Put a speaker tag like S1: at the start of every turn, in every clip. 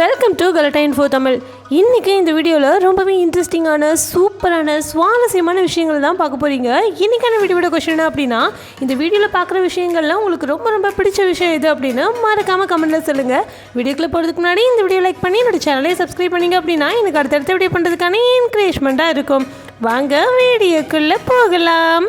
S1: Welcome to கலட்டைன் four Tamil இன்றைக்கி இந்த வீடியோவில் ரொம்பவே இன்ட்ரெஸ்டிங்கான சூப்பரான சுவாரஸ்யமான விஷயங்கள் தான் பார்க்க போகிறீங்க இன்றைக்கான வீடியோட கொஷின் அப்படின்னா இந்த வீடியோவில் பார்க்குற விஷயங்கள்லாம் உங்களுக்கு ரொம்ப ரொம்ப பிடிச்ச விஷயம் இது அப்படின்னு மறக்காமல் கமெண்ட்டில் சொல்லுங்கள் வீடியோக்குள்ளே போகிறதுக்கு முன்னாடி இந்த வீடியோ லைக் பண்ணி என்னோட சேனலை சப்ஸ்கிரைப் பண்ணிங்க அப்படின்னா எனக்கு அடுத்தடுத்த வீடியோ பண்ணுறதுக்கான என்கரேஜ்மெண்ட்டாக இருக்கும். வாங்க வீடியோக்குள்ளே போகலாம்.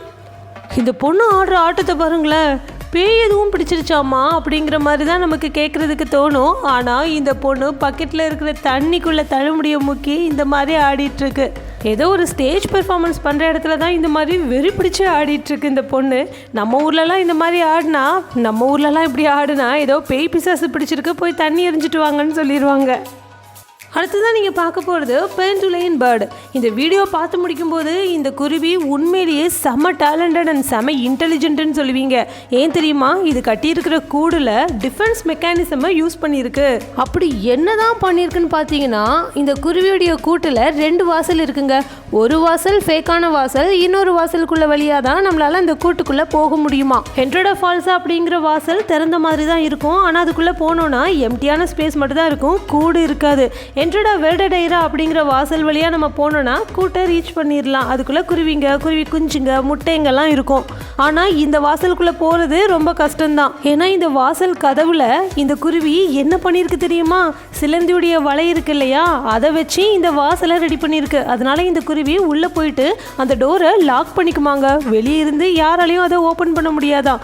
S1: இந்த பொண்ணு ஆடுற ஆட்டத்தை பாருங்களேன். பேய் எதுவும் பிடிச்சிருச்சாமா அப்படிங்கிற மாதிரி தான் நமக்கு கேட்குறதுக்கு தோணும். ஆனால் இந்த பொண்ணு பக்கெட்டில் இருக்கிற தண்ணிக்குள்ளே தழுமுடிய முக்கி இந்த மாதிரி ஆடிட்டுருக்கு. ஏதோ ஒரு ஸ்டேஜ் பெர்ஃபார்மன்ஸ் பண்ணுற இடத்துல தான் இந்த மாதிரி வெறி பிடிச்சி ஆடிட்டுருக்கு இந்த பொண்ணு. நம்ம ஊர்லலாம் இந்த மாதிரி ஆடினா நம்ம ஊர்லலாம் இப்படி ஆடுனா ஏதோ பேய் பிசாசு பிடிச்சிருக்கு போய் தண்ணி எரிஞ்சிட்டு வாங்கன்னு சொல்லிடுவாங்க அடுத்ததான் நீங்கள் பார்க்க போகிறது பென்டுலைன் பேர்டு இந்த வீடியோ பார்த்து முடிக்கும்போது இந்த குருவி உண்மையிலேயே செம டேலண்டட் அண்ட் செம இன்டெலிஜென்ட்னு சொல்லுவீங்க. ஏன் தெரியுமா? இது கட்டியிருக்கிற கூடில் டிஃபென்ஸ் மெக்கானிசமை யூஸ் பண்ணியிருக்கு. அப்படி என்ன தான் பண்ணியிருக்குன்னு பார்த்தீங்கன்னா இந்த குருவியுடைய கூட்டில் ரெண்டு வாசல் இருக்குங்க. ஒரு வாசல் ஃபேக்கான வாசல் இன்னொரு வாசலுக்குள்ள வழியாக தான் நம்மளால் அந்த கூட்டுக்குள்ளே போக முடியுமா? ஹென்ட்ரடா ஃபால்ஸா அப்படிங்கிற வாசல் திறந்த மாதிரி தான் இருக்கும். ஆனால் அதுக்குள்ளே போனோன்னா எம்டியான ஸ்பேஸ் மட்டும் தான் இருக்கும். கூடு இருக்காது. என்ட்ரடா வெர்டடைரா அப்படிங்கிற வாசல் வழியாக நம்ம போனோம் போனோன்னா கூட்டை ரீச் பண்ணிடலாம் அதுக்குள்ளே குருவிங்க குருவி குஞ்சுங்க முட்டைங்கெல்லாம் இருக்கும். ஆனால் இந்த வாசலுக்குள்ளே போகிறது ரொம்ப கஷ்டம்தான். ஏன்னா இந்த வாசல் கதவில் இந்த குருவி என்ன பண்ணியிருக்கு தெரியுமா? சிலந்தியுடைய வலை இருக்கு இல்லையா? அதை வச்சு இந்த வாசலை ரெடி பண்ணியிருக்கு அதனால இந்த குருவி உள்ளே போயிட்டு அந்த டோரை லாக் பண்ணிக்குமாங்க. வெளியே இருந்து யாராலையும் அதை ஓப்பன் பண்ண முடியாதான்.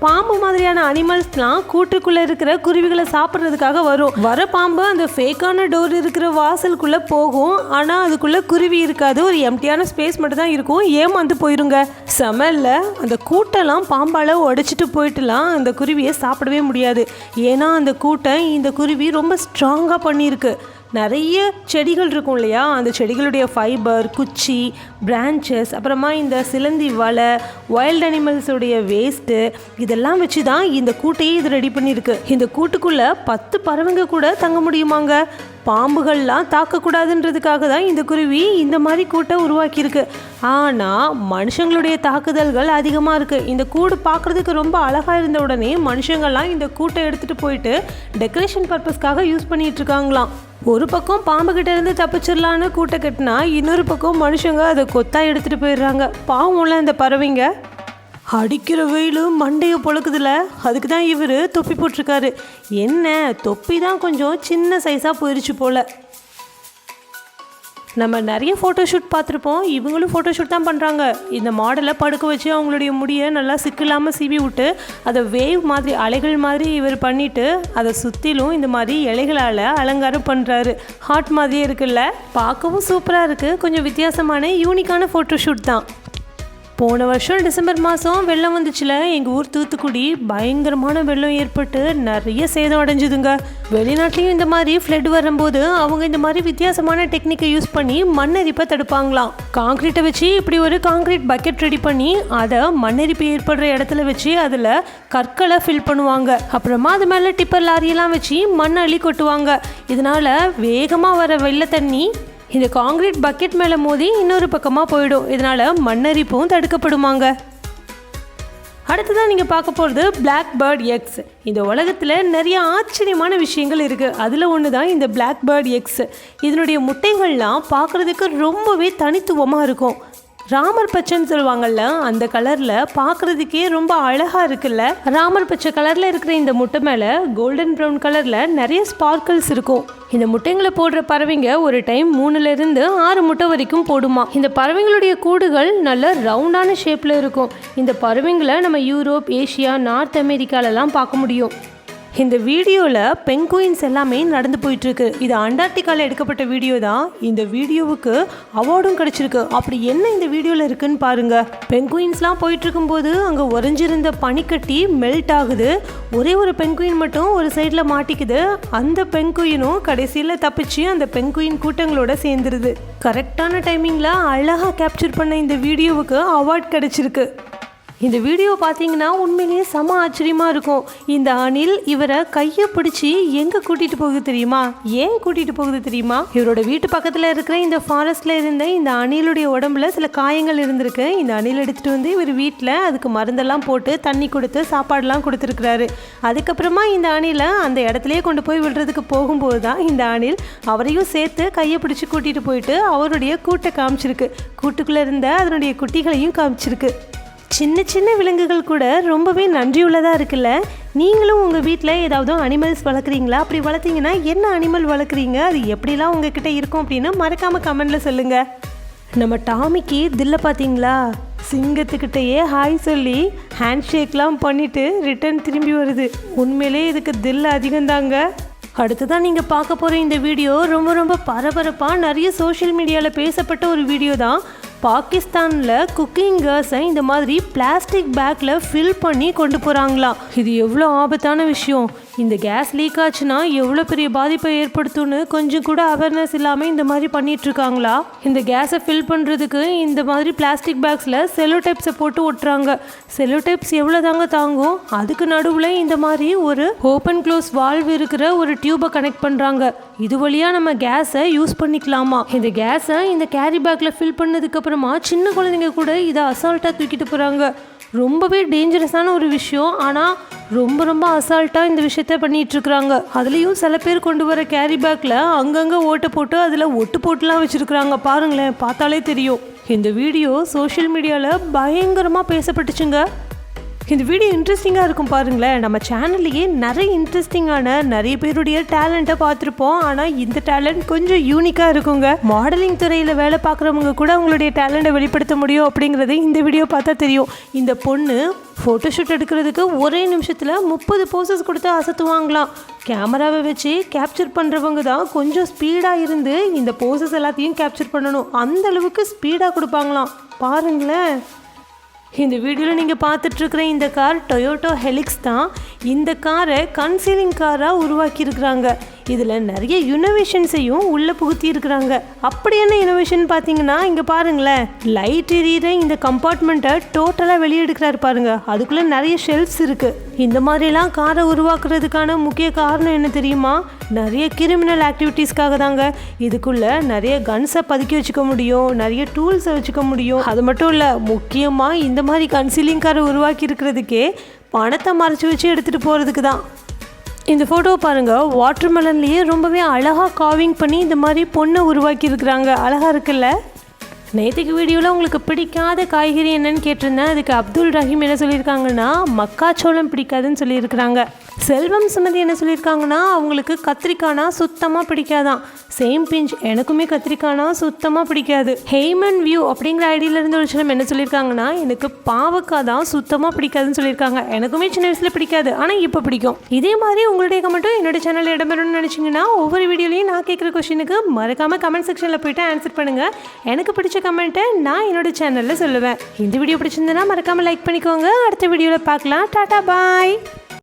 S1: பாம்பு மாதிரியான அனிமல்ஸ்லாம் கூட்டுக்குள்ளே இருக்கிற குருவிகளை சாப்பிட்றதுக்காக வரும். வர பாம்பு அந்த ஃபேக்கான டோர் இருக்கிற வாசலுக்குள்ளே போகும். ஆனால் அதுக்குள்ளே குருவி இருக்காது. ஒரு எம்டியான ஸ்பேஸ் மட்டும் தான் இருக்கும். ஏமாந்து போயிருங்க. சமையலில் அந்த கூட்டெல்லாம் பாம்பால் உடைச்சிட்டு போயிட்டுலாம் அந்த குருவியை சாப்பிடவே முடியாது. ஏன்னா அந்த கூட்டை இந்த குருவி ரொம்ப ஸ்ட்ராங்காக பண்ணியிருக்கு. நிறைய செடிகள் இருக்கும் இல்லையா? அந்த செடிகளுடைய ஃபைபர் குச்சி பிரான்ச்சஸ் அப்புறமா இந்த சிலந்தி வலை வைல்ட் அனிமல்ஸுடைய வேஸ்ட்டு இதெல்லாம் வச்சு தான் இந்த கூட்டையே இது ரெடி பண்ணியிருக்கு. இந்த கூட்டுக்குள்ளே பத்து பறவைங்க கூட தங்க முடியுமாங்க? பாம்புகள்லாம் தாக்கக்கூடாதுன்றதுக்காக தான் இந்த குருவி இந்த மாதிரி கூட்டை உருவாக்கியிருக்கு. ஆனால் மனுஷங்களுடைய தாக்குதல்கள் அதிகமாக இருக்குது இந்த கூடு பார்க்குறதுக்கு ரொம்ப அழகாக இருந்த உடனே மனுஷங்கள்லாம் இந்த கூட்டை எடுத்துகிட்டு போயிட்டு டெக்கரேஷன் பர்பஸ்க்காக யூஸ் பண்ணிகிட்டு இருக்காங்களாம். ஒரு பக்கம் பாம்புகிட்ட இருந்து தப்பிச்சிடலான்னு கூட்டை கட்டினா இன்னொரு பக்கம் மனுஷங்க அதை கொத்தா எடுத்துகிட்டு போயிடுறாங்க. பாவம்ல இந்த பறவைங்க. அடிக்கிற வெயிலும் மண்டையை பொழுக்குதுல. அதுக்கு தான் இவர் தொப்பி போட்டிருக்காரு. என்ன தொப்பி தான் கொஞ்சம் சின்ன சைஸாக போயிடுச்சு போல். நம்ம நிறைய ஃபோட்டோஷூட் பார்த்துருப்போம். இவங்களும் ஃபோட்டோஷூட் தான் பண்ணுறாங்க இந்த மாடலை படுக்க வச்சு அவங்களுடைய முடியை நல்லா சிக்கில்லாமல் சீவி விட்டு அதை வேவ் மாதிரி அலைகள் மாதிரி இவர் பண்ணிவிட்டு அதை சுற்றிலும் இந்த மாதிரி இலைகளால் அலங்காரம் பண்ணுறாரு ஹார்ட் மாதிரியே இருக்குல்ல? பார்க்கவும் சூப்பராக இருக்குது கொஞ்சம் வித்தியாசமான யூனிக்கான ஃபோட்டோஷூட் தான். போன வருஷம் டிசம்பர் மாதம் வெள்ளம் வந்துச்சுல. எங்கள் ஊர் தூத்துக்குடி பயங்கரமான வெள்ளம் ஏற்பட்டு நிறைய சேதம் அடைஞ்சுதுங்க. வெளிநாட்டிலையும் இந்த மாதிரி ஃப்ளட் வரும்போது அவங்க இந்த மாதிரி வித்தியாசமான டெக்னிக்கை யூஸ் பண்ணி மண்ணரிப்பை தடுப்பாங்களாம். காங்கிரீட்டை வச்சு இப்படி ஒரு காங்கிரீட் பக்கெட் ரெடி பண்ணி அதை மண்ணரிப்பு ஏற்படுற இடத்துல வச்சு அதில் கற்களை ஃபில் பண்ணுவாங்க. அப்புறமா அது மேலே டிப்பர் லாரியெல்லாம் வச்சு மண் அள்ளி கொட்டுவாங்க. இதனால் வேகமாக வர வெள்ள தண்ணி இந்த காங்கிரீட் பக்கெட் மேலே மோதி இன்னொரு பக்கமாக போயிடும். இதனால் மண்ணரிப்பும் தடுக்கப்படுமாங்க. அடுத்ததான் நீங்கள் பார்க்க போகிறது பிளாக் பேர்ட் எக்ஸ் இந்த உலகத்தில் நிறைய ஆச்சரியமான விஷயங்கள் இருக்குது அதில் ஒன்று தான் இந்த பிளாக் பேர்ட் எக்ஸ் இதனுடைய முட்டைகள்லாம் பார்க்குறதுக்கு ரொம்பவே தனித்துவமாக இருக்கும். ராமர் பச்சைன்னு சொல்லுவாங்கல்ல அந்த கலரில் பார்க்குறதுக்கே ரொம்ப அழகாக இருக்குல்ல. ராமர் பச்சை கலரில் இருக்கிற இந்த முட்டை மேலே கோல்டன் ப்ரௌன் கலரில் நிறைய ஸ்பார்க்கிள்ஸ் இருக்கும். இந்த முட்டைங்களை போடுற பறவைங்க ஒரு டைம் மூணுலேருந்து ஆறு முட்டை வரைக்கும் போடுமா. இந்த பறவைங்களுடைய கூடுகள் நல்ல ரவுண்டான ஷேப்பில் இருக்கும். இந்த பறவைங்களை நம்ம யூரோப் ஏஷியா நார்த் அமெரிக்காலலாம் பார்க்க முடியும். இந்த வீடியோவில் பெங்குயின்ஸ் எல்லாமே நடந்து போயிட்டுருக்கு. இது அண்டார்டிகாவில் எடுக்கப்பட்ட வீடியோ தான். இந்த வீடியோவுக்கு அவார்டும் கிடச்சிருக்கு. அப்படி என்ன இந்த வீடியோவில் இருக்குன்னு பாருங்கள் பெங்குயின்ஸ்லாம் போயிட்டுருக்கும்போது அங்கே உறைஞ்சிருந்த பனிக்கட்டி மெல்ட் ஆகுது. ஒரே ஒரு பெங்குயின் மட்டும் ஒரு சைடில் மாட்டிக்குது. அந்த பெங்குயினும் கடைசியில் தப்பிச்சு அந்த பெங்குயின் கூட்டங்களோட சேர்ந்துருது. கரெக்டான டைமிங்கில் அழகாக கேப்சர் பண்ண இந்த வீடியோவுக்கு அவார்ட் கிடச்சிருக்கு. இந்த வீடியோ பார்த்தீங்கன்னா உண்மையிலேயே செம ஆச்சரியமாக இருக்கும். இந்த அணில் இவரை கையை பிடிச்சி எங்கே கூட்டிகிட்டு போகுது தெரியுமா? ஏன் கூட்டிகிட்டு போகுது தெரியுமா? இவரோட வீட்டு பக்கத்தில் இருக்கிற இந்த ஃபாரஸ்ட்டில் இருந்த இந்த அணிலுடைய உடம்புல சில காயங்கள் இருந்திருக்கு. இந்த அணில் எடுத்துகிட்டு வந்து இவர் வீட்டில் அதுக்கு மருந்தெல்லாம் போட்டு தண்ணி கொடுத்து சாப்பாடெல்லாம் கொடுத்துருக்குறாரு. அதுக்கப்புறமா இந்த அணிலை அந்த இடத்துலையே கொண்டு போய் விடுறதுக்கு போகும்போது தான் இந்த அணில் அவரையும் சேர்த்து கையை பிடிச்சி கூட்டிகிட்டு போயிட்டு அவருடைய கூட்டை காமிச்சிருக்கு. கூட்டுக்குள்ளே இருந்த அதனுடைய குட்டிகளையும் காமிச்சிருக்கு. சின்ன சின்ன விலங்குகள் கூட ரொம்பவே நன்றியுள்ளதாக இருக்குல்ல? நீங்களும் உங்கள் வீட்டில் ஏதாவது அனிமல்ஸ் வளர்க்குறீங்களா? அப்படி வளர்த்தீங்கன்னா என்ன அனிமல் வளர்க்குறீங்க? அது எப்படிலாம் உங்ககிட்ட இருக்கும் அப்படின்னு மறக்காமல் கமெண்டில் சொல்லுங்கள் நம்ம டாமிக்கு தில்லை பார்த்தீங்களா? சிங்கத்துக்கிட்டேயே ஹாய் சொல்லி ஹேண்ட் ஷேக்லாம் பண்ணிவிட்டு ரிட்டர்ன் திரும்பி வருது. உண்மையிலே இதுக்கு தில் அதிகம்தாங்க. அடுத்ததான் நீங்கள் பார்க்க போகிற இந்த வீடியோ ரொம்ப ரொம்ப பரபரப்பாக நிறைய சோஷியல் மீடியாவில் பேசப்பட்ட ஒரு வீடியோ தான் பாகிஸ்தானில் குக்கிங் கேர்ஸை இந்த மாதிரி பிளாஸ்டிக் பேக்கில் ஃபில் பண்ணி கொண்டு போகிறாங்களாம் இது எவ்வளோ ஆபத்தான விஷயம். இந்த கேஸ் லீக் ஆச்சுன்னா எவ்வளோ பெரிய பாதிப்பை ஏற்படுத்தும்னு கொஞ்சம் கூட அவேர்னஸ் இல்லாமல் இந்த மாதிரி பண்ணிட்டு இருக்காங்களா இந்த கேஸை ஃபில் பண்ணுறதுக்கு இந்த மாதிரி பிளாஸ்டிக் பேக்ஸில் செலோ டைப்ஸை போட்டு ஒட்டுறாங்க. செலோ டைப்ஸ் எவ்வளோ தாங்க தாங்கும்? அதுக்கு நடுவில் இந்த மாதிரி ஒரு ஓப்பன் க்ளோஸ் வால்வ் இருக்கிற ஒரு டியூபை கனெக்ட் பண்ணுறாங்க இது வழியாக நம்ம கேஸை யூஸ் பண்ணிக்கலாமா? இந்த கேஸை இந்த கேரி பேக்கில் ஃபில் பண்ணதுக்கப்புறமா சின்ன குழந்தைங்க கூட இதை அசால்ட்டாக தூக்கிட்டு போகிறாங்க ரொம்பவே டேஞ்சரஸான ஒரு விஷயம். ஆனால் ரொம்ப ரொம்ப அசால்ட்டாக இந்த விஷயத்த பண்ணிகிட்ருக்குறாங்க அதுலேயும் சில பேர் கொண்டு வர கேரி பேக்கில் அங்கங்கே ஓட்டை போட்டு அதில் ஒட்டு போட்டுலாம் வச்சுருக்குறாங்க. பாருங்களேன் பார்த்தாலே தெரியும். இந்த வீடியோ சோஷியல் மீடியாவில் பயங்கரமாக பேசப்பட்டுச்சுங்க. இந்த வீடியோ இன்ட்ரெஸ்டிங்காக இருக்கும் பாருங்களேன். நம்ம சேனல்லையே நிறைய இன்ட்ரெஸ்டிங்கான நிறைய பேருடைய டேலண்ட்டை பார்த்துருப்போம். ஆனால் இந்த டேலண்ட் கொஞ்சம் யூனிக்காக இருக்குங்க. மாடலிங் துறையில் வேலை பார்க்குறவங்க கூட அவங்களுடைய டேலண்ட்டை வெளிப்படுத்த முடியும் அப்படிங்கிறது இந்த வீடியோ பார்த்தா தெரியும். இந்த பொண்ணு ஃபோட்டோஷூட் எடுக்கிறதுக்கு ஒரே நிமிஷத்தில் முப்பது போசஸ் கொடுத்து அசத்துவாங்களாம். கேமராவை வச்சு கேப்சர் பண்ணுறவங்க தான் கொஞ்சம் ஸ்பீடாக இருந்து இந்த போசஸ் எல்லாத்தையும் கேப்சர் பண்ணணும். அந்த அளவுக்கு ஸ்பீடாக கொடுப்பாங்களாம். பாருங்களேன். இந்த வீடியோவில் நீங்கள் பார்த்துட்ருக்குற இந்த கார் டொயோட்டோ ஹெலிக்ஸ் தான். இந்த காரை கன்சீலிங் காராக உருவாக்கியிருக்கிறாங்க. இதில் நிறைய இனோவேஷன்ஸையும் உள்ளே புகுத்தி இருக்கிறாங்க. அப்படி என்ன இனோவேஷன் பார்த்தீங்கன்னா இங்கே பாருங்களேன். லைட் எரியிற இந்த கம்பார்ட்மெண்ட்டை டோட்டலாக வெளியெடுக்கிறாரு பாருங்க. அதுக்குள்ளே நிறைய ஷெல்ஃப்ஸ் இருக்குது இந்த மாதிரிலாம் காரை உருவாக்குறதுக்கான முக்கிய காரணம் என்ன தெரியுமா? நிறைய கிரிமினல் ஆக்டிவிட்டீஸ்க்காக தாங்க. இதுக்குள்ளே நிறைய கன்ஸை பதுக்கி வச்சுக்க முடியும். நிறைய டூல்ஸை வச்சுக்க முடியும். அது மட்டும் இல்லை முக்கியமாக இந்த மாதிரி கன்சீலிங் காரை உருவாக்கி இருக்கிறதுக்கே பணத்தை மறைச்சி வச்சு எடுத்துகிட்டு போகிறதுக்கு தான். இந்த ஃபோட்டோ பாருங்கள் வாட்டர் மெலன்லேயே ரொம்பவே அழகாக காவிங் பண்ணி இந்த மாதிரி பொண்ணை உருவாக்கியிருக்கிறாங்க. அழகாக இருக்குல்ல? நேற்றுக்கு வீடியோவில் உங்களுக்கு பிடிக்காத காய்கறி என்னன்னு கேட்டிருந்தேன். அதுக்கு அப்துல் ரஹீம் என்ன சொல்லியிருக்காங்கன்னா மக்காச்சோளம் பிடிக்காதுன்னு சொல்லியிருக்கிறாங்க. செல்வம் சுமதி என்ன சொல்லியிருக்காங்கன்னா அவங்களுக்கு கத்திரிக்காய்னா சுத்தமாக பிடிக்காதான். சேம் பிஞ்ச் எனக்குமே கத்திரிக்காய்னா சுத்தமாக பிடிக்காது. ஹெய்மன் வியூ அப்படிங்கிற ஐடியிலேருந்து ஒரு சிலம் என்ன சொல்லியிருக்காங்கன்னா எனக்கு பாவக்காய் தான் சுத்தமாக பிடிக்காதுன்னு சொல்லியிருக்காங்க. எனக்குமே சின்ன வயசில் பிடிக்காது ஆனால் இப்போ பிடிக்கும். இதே மாதிரி உங்களுடைய கமெண்ட்டும் என்னோட சேனலில் இடம்பெறணும்னு நினச்சிங்கன்னா ஒவ்வொரு வீடியோலையும் நான் கேட்குற கொஷினுக்கு மறக்காமல் கமெண்ட் செக்ஷனில் போயிட்டு ஆன்சர் பண்ணுங்கள் எனக்கு பிடிச்ச கமெண்ட்டை நான் என்னோட சேனலில் சொல்லுவேன். இந்த வீடியோ பிடிச்சிருந்தனா மறக்காமல் லைக் பண்ணிக்கோங்க. அடுத்த வீடியோவில் பார்க்கலாம். டாடா பாய்.